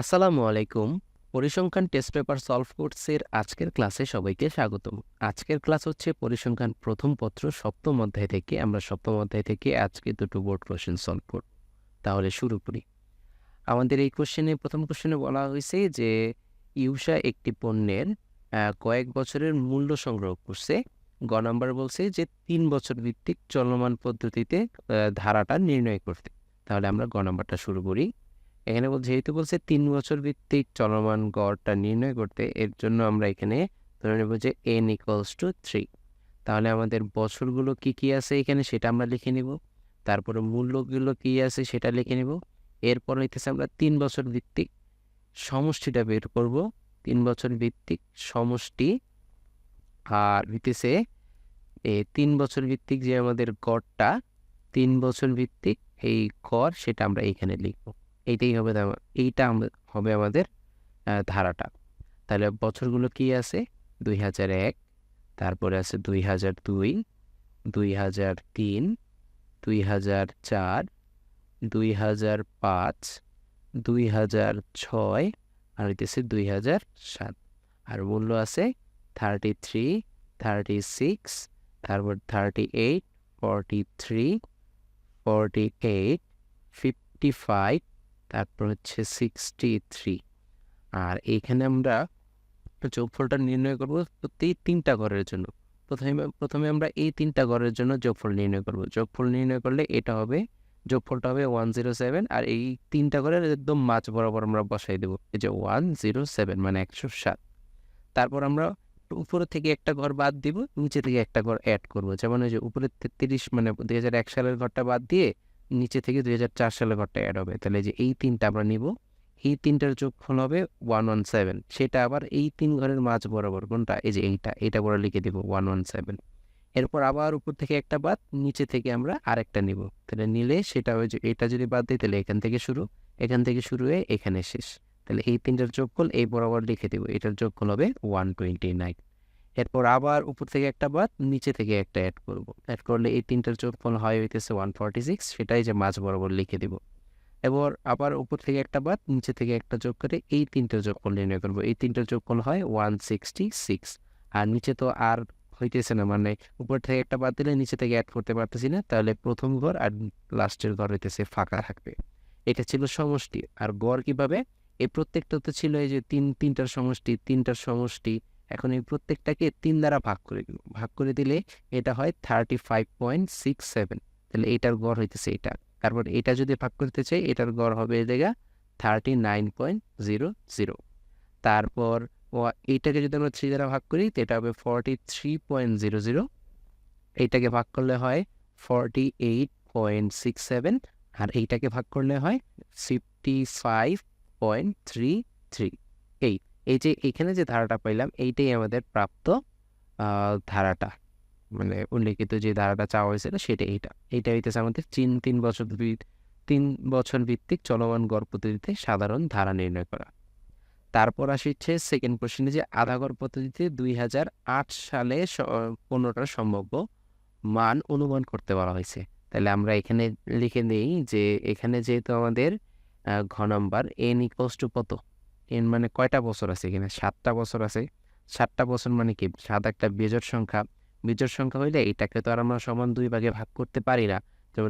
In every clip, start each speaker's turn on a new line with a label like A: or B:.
A: আসসালামু আলাইকুম। পরিসংখ্যান টেস্ট পেপার সলভ কোর্সের আজকের ক্লাসে সবাইকে স্বাগতম। আজকের ক্লাস হচ্ছে পরিসংখ্যান প্রথম পত্র সপ্তম অধ্যায় থেকে। আমরা সপ্তম অধ্যায় থেকে আজকে দুটো বোর্ড কোশ্চেন সলভ করব। তাহলে শুরু করি। আমাদের এই কোশ্চেনে প্রথম কোশ্চেনে বলা হয়েছে যে ইউষা একটি পণ্যের কয়েক বছরের মূল্য সংগ্রহ করছে। গ নাম্বার বলছে যে তিন বছর ভিত্তিক চলমান পদ্ধতিতে ধারাটা নির্ণয় করতে। তাহলে আমরা গ নাম্বারটা শুরু করি। এখানে বল যেহেতু বলছে, তিন বছর ভিত্তিক চলমান গড়টা নির্ণয় করতে এর জন্য আমরা এখানে ধরে নেব যে এন ইকুয়ালস টু থ্রি তাহলে আমাদের বছরগুলো কি কি আছে এখানে সেটা আমরা লিখে নিব। তারপরে মূল্যগুলো কি আছে সেটা লিখে নিব। এরপর হইতেছে আমরা তিন বছর ভিত্তিক সমষ্টিটা বের করব। তিন বছর ভিত্তিক সমষ্টি আর হইতেছে তিন বছর ভিত্তিক যে আমাদের গড়টা, তিন বছর ভিত্তিক এই গড় সেটা আমরা এখানে লিখব। এইটাই হবে এইটা হবে আমাদের ধারাটা। তাহলে বছরগুলো কি আছে? দুই হাজার এক, তারপরে আছে দুই হাজার দুই দুই হাজার তিন, দুই হাজার চার, দুই হাজার পাঁচ, দুই হাজার ছয়, আর হইতেছে দুই হাজার সাত। আর মূল্য আছে থার্টি থ্রি, থার্টি সিক্স, তারপর thirty eight, forty three, forty eight, fifty five তারপর হচ্ছে সিক্সটি থ্রি আর এইখানে আমরা যোগফলটা নির্ণয় করব প্রতি তিনটা ঘরের জন্য। প্রথমে প্রথমে আমরা এই তিনটা ঘরের জন্য যোগফল নির্ণয় করব। যোগফল নির্ণয় করলে এটা হবে, যোগফলটা হবে ওয়ান জিরো সেভেন আর এই তিনটা ঘরের একদম মাঝ বরাবর আমরা বসাই দেবো। এই যে ওয়ান জিরো সেভেন মানে একশো সাত। তারপর আমরা উপরে থেকে একটা ঘর বাদ দিব, নিচে থেকে একটা ঘর অ্যাড করব। যেমন ওই যে উপরে তেত্রিশ মানে দুই হাজার এক সালের ঘরটা বাদ দিয়ে নিচে থেকে দুই সালের ঘরটা অ্যাড হবে। তাহলে যে এই তিনটা আমরা নিব, এই তিনটার যোগফল হবে ওয়ান ওয়ান সেভেন সেটা আবার এই তিন ঘরের মাঝ বরাবর, কোনটা? এই যে এইটা এটা বড় লিখে দিব ওয়ান ওয়ান সেভেন এরপর আবার উপর থেকে একটা বাদ, নিচে থেকে আমরা আরেকটা নিব। তাহলে নিলে সেটা ওই যে এটা যদি বাদ দিই, তাহলে এখান থেকে শুরু, এখান থেকে শুরু হয়ে এখানে শেষ। তাহলে এই তিনটার যোগফল এই বরাবর লিখে দিব, এটার যোগফল হবে ওয়ান টোয়েন্টি নাইন এরপর আবার উপর থেকে একটা বাদ, নিচে থেকে একটা অ্যাড করব। অ্যাড করলে এই তিনটার যোগফল হয় হইতেছে ওয়ান ফর্টি সিক্স সেটাই যে মাঝ বরাবর লিখে দিব। এবার আবার উপর থেকে একটা বাদ, নিচে থেকে একটা যোগ করে এই তিনটার যোগফল নির্ণয় করব। এই তিনটার যোগফল হয় ওয়ান সিক্সটি সিক্স আর নিচে তো আর হইতেছে না মানে উপর থেকে একটা বাদ দিলে নিচে থেকে অ্যাড করতে পারতেছি না, তাহলে প্রথম ঘর আর লাস্টের ঘর হইতেছে ফাঁকা থাকবে। এটা ছিল সমষ্টি, আর গড় কীভাবে? এই প্রত্যেকটা তো ছিল এই যে তিন, তিনটার সমষ্টি তিনটার সমষ্টি এখন এই প্রত্যেকটাকে তিন দ্বারা ভাগ করে দিব। ভাগ করে দিলে এটা হয় thirty five point six seven তাহলে এটার গড় হইতেছে এটা। তারপর এটা যদি ভাগ করতে চাই, এটার গড় হবে জায়গা thirty nine point zero zero তারপর এইটাকে যদি আমরা থ্রি দ্বারা ভাগ করি, তো এটা হবে forty three point zero zero এইটাকে ভাগ করলে হয় forty eight point six seven আর এইটাকে ভাগ করলে হয় fifty five point three three এই এই যে এখানে যে ধারাটা পাইলাম, এইটাই আমাদের প্রাপ্ত ধারাটা। মানে উল্লেখিত যে ধারাটা চাওয়া হয়েছিল সেটা এইটা। এইটা হইতেছে আমাদের চীন তিন বছর তিন বছর ভিত্তিক চলমান গড় পদ্ধতিতে সাধারণ ধারা নির্ণয় করা। তারপর আসছে সেকেন্ড কোশ্চেনে যে আধা গড় পদ্ধতিতে দুই হাজার আট সালে পণ্যটার সম্ভাব্য মান অনুমান করতে বলা হয়েছে। তাহলে আমরা এখানে লিখে নিই যে এখানে যেহেতু আমাদের ঘ number N equals two N মানে কয়টা বছর আছে এখানে? সাতটা বছর আছে। সাতটা বছর মানে কি? সাত একটা বেজোড় সংখ্যা। বিজোড় সংখ্যা হইলে এটাকে তো আর আমরা সমান দুই ভাগে ভাগ করতে পারি না। তো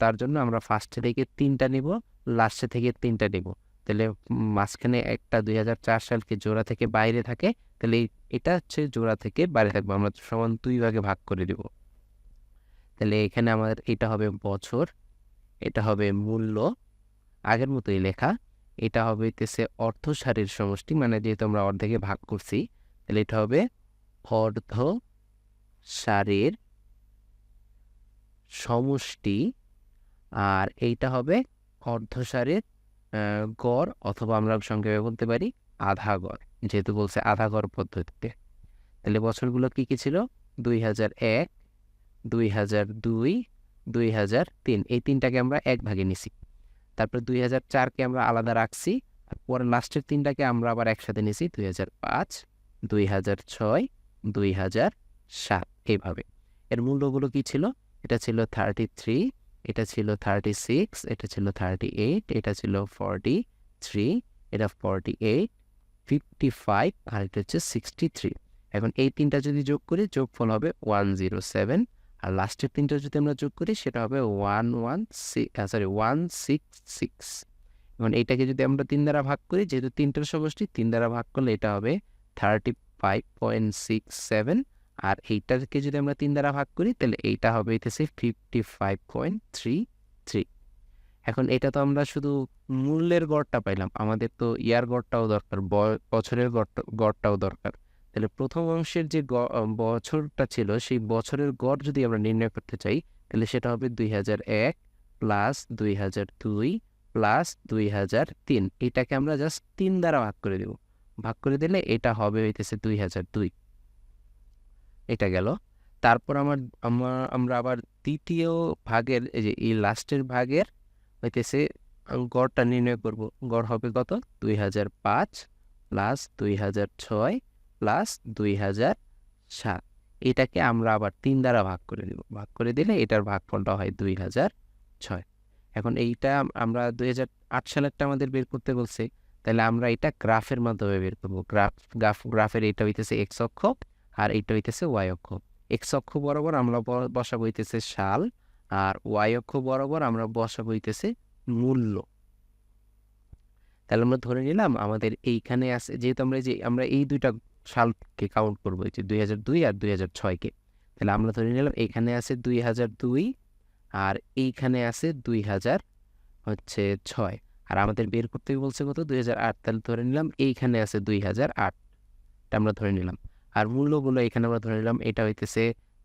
A: তার জন্য আমরা ফার্স্টে থেকে তিনটা নিব লাস্টে থেকে তিনটা নিব। তাহলে মাঝখানে একটা দুই হাজার চার সালকে জোড়া থেকে বাইরে থাকে, তাহলে এটা হচ্ছে জোড়া থেকে বাইরে থাকবে। আমরা সমান দুই ভাগে ভাগ করে দিব তাহলে এখানে আমাদের এটা হবে বছর, এটা হবে মূল্য। আগের মতোই লেখা। এটা হবে হইতেছে অর্ধ সমষ্টি মানে যেহেতু আমরা অর্ধেকে ভাগ করছি, তাহলে এটা হবে অর্ধ সারির সমষ্টি, আর এইটা হবে অর্ধসারের গড় অথবা আমরা সংক্ষেপে বলতে পারি আধা গড়, যেহেতু বলছে আধা গড় পদ্ধতিতে। তাহলে বছরগুলো কি কি ছিল? দুই হাজার এক, দুই হাজার দুই দুই হাজার তিন, এই তিনটাকে আমরা এক ভাগে নিছি। তারপর দুই হাজার চারকে আমরা আলাদা রাখছি, আর পরে লাস্টের তিনটাকে আমরা আবার একসাথে নিছি, দুই হাজার পাঁচ, দুই হাজার ছয়, দুই হাজার সাত, এইভাবে। এর মূল্যগুলো কি ছিল? এটা ছিল থার্টি থ্রি এটা ছিল থার্টি সিক্স এটা ছিল থার্টি এইট এটা ছিল ফর্টি থ্রি এটা ফর্টি এইট ফিফটি ফাইভ আর এটা হচ্ছে সিক্সটি থ্রি এখন এই তিনটা যদি যোগ করি, যোগফল হবে ওয়ান জিরো সেভেন আর লাস্টের তিনটা যদি আমরা যোগ করি, সেটা হবে one one six sorry one six six এবং এইটাকে যদি আমরা তিন দ্বারা ভাগ করি, যেহেতু তিনটার সমষ্টি, তিন দ্বারা ভাগ করলে এটা হবে thirty five point six seven আর এইটাকে যদি আমরা তিন দ্বারা ভাগ করি, তাহলে এইটা হবে হইতেছে fifty five point three three এখন এটা তো আমরা শুধু মূল্যের গড়টা পাইলাম, আমাদের তো ইয়ার গড়টাও দরকার বছরের গড়টা, গড়টাও দরকার। তাহলে প্রথম অংশের যে বছরটা ছিল, সেই বছরের গড় যদি আমরা নির্ণয় করতে চাই, তাহলে সেটা হবে দুই হাজার এক প্লাস দুই হাজার দুই প্লাস দুই হাজার তিন। এটাকে আমরা জাস্ট তিন দ্বারা ভাগ করে দেব। ভাগ করে দিলে এটা হবে হইতেছে দুই হাজার দুই। এটা গেল। তারপর আমার আমার আমরা আবার দ্বিতীয় ভাগের, এই যে এই লাস্টের ভাগের হইতেছে গড়টা নির্ণয় করব। গড় হবে কত? দুই হাজার পাঁচ প্লাস দুই হাজার ছয় প্লাস দুই হাজার সাত। এটাকে আমরা আবার তিন দ্বারা ভাগ করে দেব। ভাগ করে দিলে এটার ভাগফলটা হয় দুই হাজার ছয়। এখন এইটা আমরা দুই হাজার আট সালেরটা আমাদের বের করতে বলছে, তাহলে আমরা এটা গ্রাফের মাধ্যমে বের করব। গ্রাফ গ্রাফ, গ্রাফের এটা হইতেছে এক্স অক্ষ আর এইটা হইতেছে ওয়াই অক্ষ। এক্স অক্ষ বরাবর আমরা ব- বসাবো হইতেছে সাল আর ওয়াই অক্ষ বরাবর আমরা বসাবো হইতেছে মূল্য। তাহলে আমরা ধরে নিলাম আমাদের এইখানে আছে, যেহেতু আমরা যে, আমরা এই দুইটা সালকে কাউন্ট করব, এই যে দুই হাজার দুই আর দুই হাজার ছয়কে তাহলে আমরা ধরে নিলাম এইখানে আছে দুই হাজার দুই আর এইখানে আছে দুই হাজার হচ্ছে ছয়। আর আমাদের বের করতে বলছে কত? দুই হাজার আট। তাহলে ধরে নিলাম এইখানে আছে দুই হাজার আট। আমরা ধরে নিলাম। আর মূল্যগুলো এখানে আমরা ধরে নিলাম, এটা হইতেছে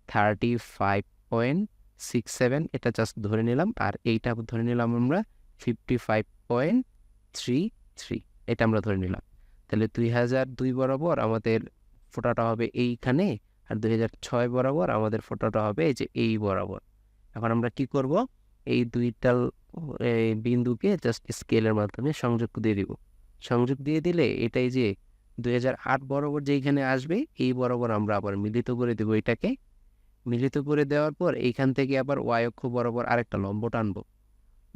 A: thirty five point six seven এটা জাস্ট ধরে নিলাম। আর এইটা ধরে নিলাম আমরা fifty five point three three এটা আমরা ধরে নিলাম। তাহলে দুই হাজার দুই বরাবর আমাদের ফোটাটা হবে এইখানে আর দুই হাজার ছয় বরাবর আমাদের ফোটাটা হবে এই যে এই বরাবর। এখন আমরা কি করব? এই দুইটা এই বিন্দুকে জাস্ট স্কেলের মাধ্যমে সংযোগ দিয়ে দিব। সংযোগ দিয়ে দিলে এটাই যে দুই হাজার আট বরাবর যেইখানে আসবে, এই বরাবর আমরা আবার মিলিত করে দেবো এটাকে। মিলিত করে দেওয়ার পর এইখান থেকে আবার ওয়াই অক্ষ বরাবর আরেকটা লম্ব টানবো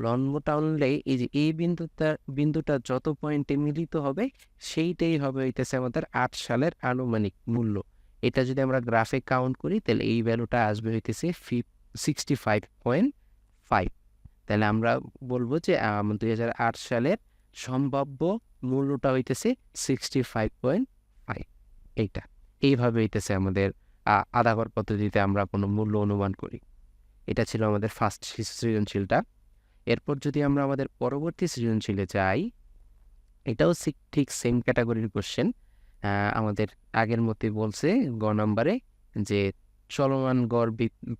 A: লম্ব টানলে এই যে এই বিন্দুটা বিন্দুটা যত পয়েন্টে মিলিত হবে, সেইটাই হবে হইতেছে আমাদের আট সালের আনুমানিক মূল্য। এটা যদি আমরা গ্রাফে কাউন্ট করি, তাহলে এই ভ্যালুটা আসবে হইতেছে সিক্সটি ফাইভ পয়েন্ট ফাইভ তাহলে আমরা বলব যে দুই হাজার আট সালের সম্ভাব্য মূল্যটা হইতেছে সিক্সটি ফাইভ পয়েন্ট ফাইভ এইটা। এইভাবে হইতেছে আমাদের আধাঘর পদ্ধতিতে আমরা কোনো মূল্য অনুমান করি। এটা ছিল আমাদের ফার্স্ট সৃজনশীলটা। এরপর যদি আমরা আমাদের পরবর্তী সৃজনশীলে যাই, এটাও ঠিক সেম ক্যাটাগরির কোশ্চেন আমাদের আগের মতোই বলছে গ নম্বরে যে চলমান গড়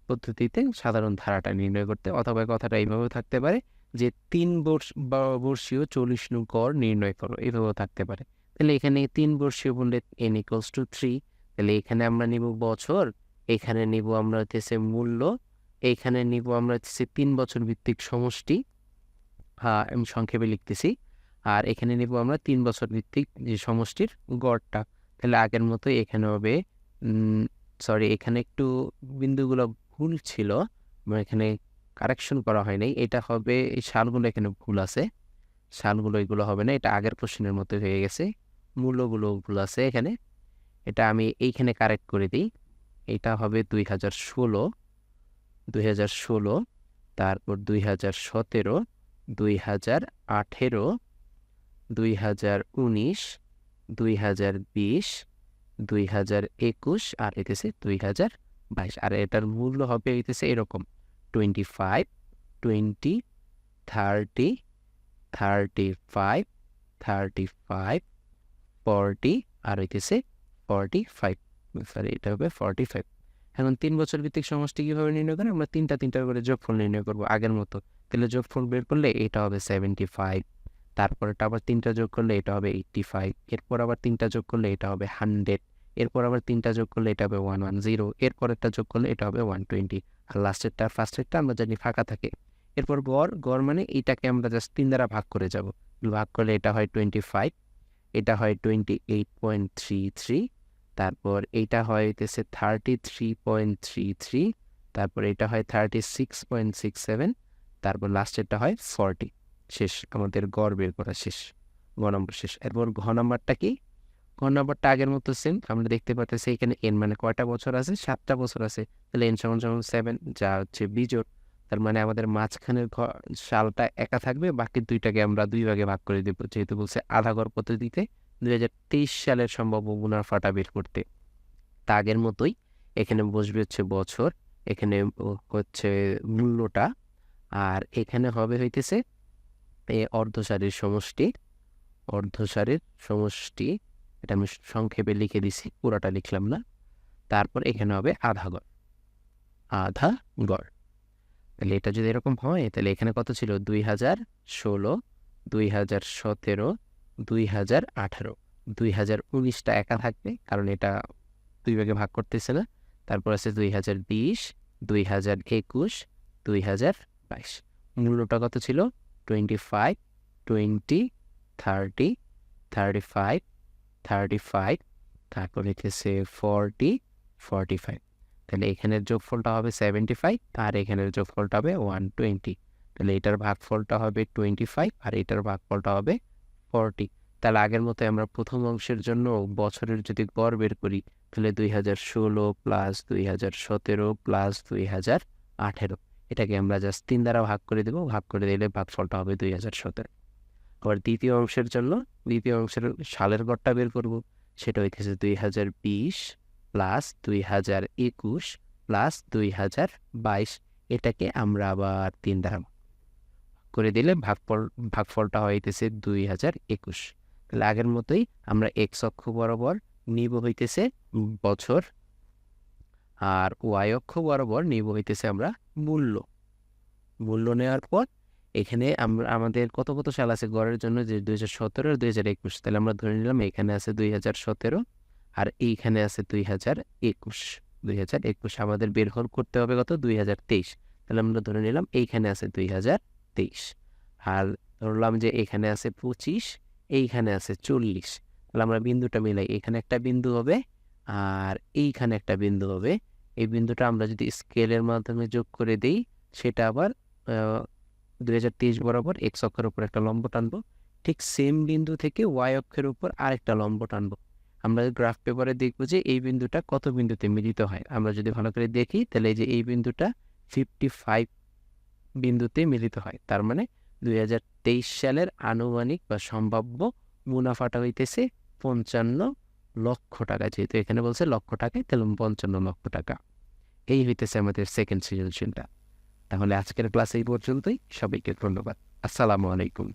A: পদ্ধতিতে সাধারণ ধারাটা নির্ণয় করতে অথবা কথাটা এইভাবেও থাকতে পারে যে তিন বর্ষ, বা- বর্ষীয় চল্লিশ নু গড় নির্ণয় করো, এইভাবেও থাকতে পারে। তাহলে এখানে তিন বর্ষীয় বললে এন ইকলস টু থ্রি তাহলে এখানে আমরা নিব বছর, এখানে নিব আমরা হচ্ছে মূল্য এইখানে নিব আমরা হচ্ছে তিন বছর ভিত্তিক সমষ্টি। আমি সংক্ষেপে লিখতেছি। আর এখানে নিব আমরা তিন বছর ভিত্তিক যে সমষ্টির গড়টা। তাহলে আগের মতো এখানে হবে সরি এখানে একটু বিন্দুগুলো ভুল ছিল এখানে কারেকশন করা হয় নাই এটা হবে, এই সালগুলো এখানে ভুল আছে। সালগুলো এগুলো হবে না, এটা আগের প্রশ্নের মতো হয়ে গেছে। মূল্যগুলো ভুল আছে এখানে। এটা আমি এইখানে কারেক্ট করে দিই। এটা হবে দুই হাজার ষোলো। দুই হাজার ষোলো, তারপর দুই হাজার সতেরো, দুই হাজার আঠেরো, দুই হাজার উনিশ, দুই হাজার বিশ, দুই হাজার একুশ আর এতেছে দুই হাজার বাইশ। আর এটার মূল্য হবে হইতেছে এরকম twenty five twenty thirty thirty five thirty five forty আর হইতেছে ফর্টি ফাইভ সরি এটা হবে ফর্টি ফাইভ এখন তিন বছর ভিত্তিক সমষ্টি কীভাবে নির্ণয় করে আমরা তিনটা, তিনটার করে যোগফল নির্ণয় করব। আগের মতো। তাহলে যোগফল বের করলে এটা হবে সেভেন্টি ফাইভ তারপরটা আবার তিনটা যোগ করলে এটা হবে এইট্টি ফাইভ এরপর আবার তিনটা যোগ করলে এটা হবে হান্ড্রেড এরপর আবার তিনটা যোগ করলে এটা হবে ওয়ান ওয়ান জিরো এরপরেরটা যোগ করলে এটা হবে ওয়ান টোয়েন্টি আর লাস্টেরটা ফার্স্টেরটা আমরা জানি ফাঁকা থাকে। এরপর গড় গড় মানে এইটাকে আমরা জাস্ট তিন দ্বারা ভাগ করে যাব। ভাগ করলে এটা হয় টোয়েন্টি ফাইভ এটা হয় twenty eight point three three তারপর হয় হইতেছে thirty three point three three তারপর এটা হয় thirty six point six seven তারপর লাস্টেরটা হয় ফর্টি শেষ, আমাদের গড় বের করা শেষ ঘ নম্বর শেষ। এরপর ঘ নম্বরটা কি? ঘ নম্বরটা আগের মতো সেম আমরা দেখতে পাচ্ছি এখানে এন মানে কয়টা বছর আছে? সাতটা বছর আছে। তাহলে এন সমান সমান সেভেন যা হচ্ছে বিজোড়। তার মানে আমাদের মাঝখানের ঘ, সালটা একা থাকবে, বাকি দুইটাকে আমরা দুই ভাগে ভাগ করে দেবো, যেহেতু বলছে আধা ঘর পদ্ধতিতে। দুই হাজার তেইশ সালের সম্ভাব্য মুনাফাটা বের করতে। তা আগের মতোই এখানে বসবে হচ্ছে বছর, এখানে হচ্ছে মূল্যটা, আর এখানে হবে হইতেছে এ অর্ধসারির সমষ্টি অর্ধসারির সমষ্টি, এটা আমি সংক্ষেপে লিখে দিছি, পুরোটা লিখলাম না, তারপর এখানে হবে আধা গড় আধা গড়। তাহলে এটা যদি এরকম হয়, তাহলে এখানে কত ছিল? দুই হাজার ষোলো, দুই হাজার সতেরো দুই হাজার আঠারো। দুই হাজার উনিশটা একা থাকবে, কারণ এটা দুই ভাগে ভাগ করতেছে না। তারপর আছে দুই হাজার বিশ, দুই হাজার একুশ, দুই হাজার বাইশ। মূল্যটা কত ছিল? Twenty five, twenty, thirty thirty five thirty five, তারপর লিখেছে ফর্টি ফর্টি ফাইভ। তাহলে এখানের যোগফলটা হবে সেভেন্টি ফাইভ, আর এখানের যোগফলটা হবে ওয়ান টোয়েন্টি। তাহলে এটার ভাগফলটা হবে টোয়েন্টি ফাইভ, আর এটার ভাগফলটা হবে ফর্টি তাহলে আগের মতো আমরা প্রথম অংশের জন্য বছরের যদি গড় বের করি, তাহলে দুই হাজার ষোলো প্লাস দুই হাজার সতেরো প্লাস দুই হাজার আঠেরো। এটাকে আমরা জাস্ট তিন দ্বারা ভাগ করে দেবো, ভাগ করে দিলে ভাগফলটা হবে দুই হাজার সতেরো। আবার দ্বিতীয় অংশের জন্য, দ্বিতীয় অংশের সালের গড়টা বের করব, সেটা হইতেছে দুই হাজার বিশ প্লাস দুই হাজার একুশ প্লাস দুই হাজার বাইশ। এটাকে আমরা আবার তিন দ্বারা করে দিলে ভাগফল, ভাগফলটা হইতেছে দুই হাজার একুশ। তাহলে আগের মতোই আমরা এক্স অক্ষ বরাবর নিব হইতেছে বছর, আর ওয়াই অক্ষ বরাবর নিব হইতেছে আমরা মূল্য। মূল্য নেওয়ার পর এখানে আমরা, আমাদের কত কত সাল আছে গড়ের জন্য? যে দুই হাজার সতেরো আর দুই হাজার একুশ। তাহলে আমরা ধরে নিলাম এখানে আছে দুই হাজার সতেরো আর এইখানে আছে দুই হাজার একুশ। দুই হাজার একুশ আমাদের বের হল করতে হবে কত? দুই হাজার তেইশ। তাহলে আমরা ধরে নিলাম এইখানে আছে দুই হাজার তেইশ। আর ধরলাম যে এখানে আছে পঁচিশ, এইখানে আছে চল্লিশ। তাহলে আমরা বিন্দুটা মিলাই, এখানে একটা বিন্দু হবে আর এইখানে একটা বিন্দু হবে। এই বিন্দুটা আমরা যদি স্কেলের মাধ্যমে যোগ করে দিই, সেটা আবার দুই হাজার তেইশ বরাবর এক্স অক্ষের উপর একটা লম্ব টানবো। ঠিক সেম বিন্দু থেকে ওয়াই অক্ষের উপর আরেকটা লম্ব টানবো। আমরা গ্রাফ পেপারে দেখব যে এই বিন্দুটা কত বিন্দুতে মিলিত হয়। আমরা যদি ভালো করে দেখি, তাহলে এই যে এই বিন্দুটা ফিফটি ফাইভ বিন্দুতে মিলিত হয়। তার মানে দুই হাজার তেইশ সালের আনুমানিক বা সম্ভাব্য মুনাফাটা হইতেছে পঞ্চান্ন লক্ষ টাকা, যেহেতু এখানে বলছে লক্ষ টাকায়, তাহলে পঞ্চান্ন লক্ষ টাকা। এই হইতেছে আমাদের সেকেন্ড সৃজনশীলটা। তাহলে আজকের ক্লাস এই পর্যন্তই। সবাইকে ধন্যবাদ। আসসালামু আলাইকুম।